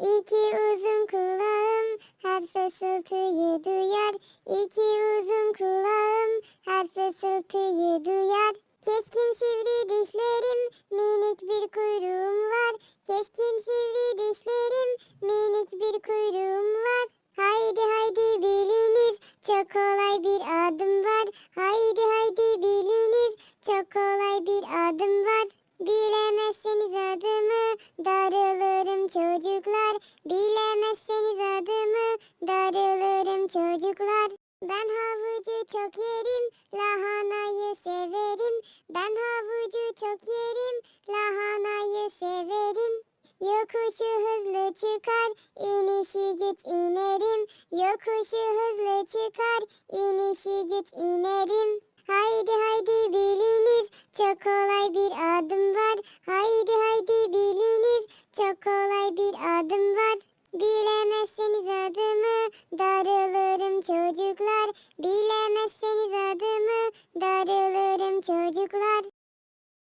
İki uzun kulağım her fısıltıyı duyar. İki uzun kulağım her fısıltıyı duyar. Keskin sivri dişlerim, minik bir kuyruğum var. Keskin sivri dişlerim, minik bir kuyruğum var. Haydi haydi biliniz, çok kolay bir adım var. Haydi haydi biliniz, çok kolay bir adım var. Bilemezseniz çok yerim, lahanayı severim. Ben havucu çok yerim, lahanayı severim. Yokuşu hızlı çıkar, inişi güç inerim. Yokuşu hızlı çıkar, inişi güç inerim. Haydi haydi biliniz, çok kolay bir adım var. Haydi haydi biliniz, çok kolay bir adım 究極が